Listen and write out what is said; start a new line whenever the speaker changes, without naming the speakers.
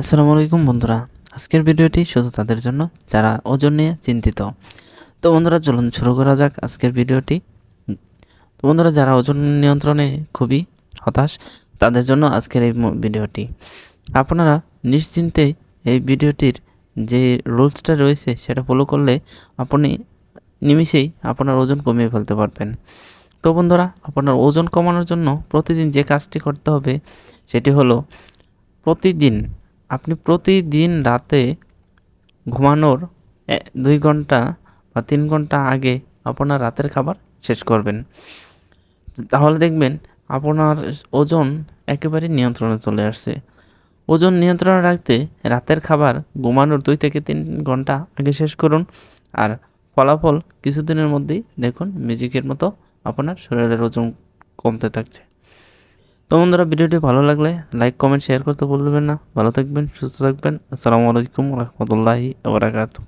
আসসালামু আলাইকুম বন্ধুরা। আজকের ভিডিওটি শুধু তাদের জন্য, যারা ওজন নিয়ে চিন্তিত। তো বন্ধুরা, চলুন শুরু করা যাক আজকের ভিডিওটি। তো বন্ধুরা, যারা ওজন নিয়ন্ত্রণে খুবই হতাশ, তাদের জন্য আজকের এই ভিডিওটি। আপনারা নিশ্চিন্তে এই ভিডিওটির যে রুলসটা রয়েছে, সেটা ফলো করলে আপনি নিমিষেই আপনার ওজন কমিয়ে ফেলতে পারবেন। তো বন্ধুরা, আপনার ওজন কমানোর জন্য প্রতিদিন যে কাজটি করতে হবে, সেটি হলো প্রতিদিন আপনি প্রতিদিন রাতে ঘুমানোর দুই ঘণ্টা বা তিন ঘণ্টা আগে আপনার রাতের খাবার শেষ করবেন। তাহলে দেখবেন আপনার ওজন একেবারে নিয়ন্ত্রণে চলে আসছে। ওজন নিয়ন্ত্রণে রাখতে রাতের খাবার ঘুমানোর দুই থেকে তিন ঘণ্টা আগে শেষ করুন। আর ফলাফল কিছুদিনের মধ্যেই দেখুন মিউজিকের মতো আপনার শরীরের ওজন কমতে থাকছে। তো বন্ধুরা, ভিডিওটি ভালো লাগলে লাইক, কমেন্ট শেয়ার করতে ভুলবেন না। ভালো থাকবেন, সুস্থ থাকবেন। আসসালামু আলাইকুম রহমতুল্লাহি ওবরাকাতু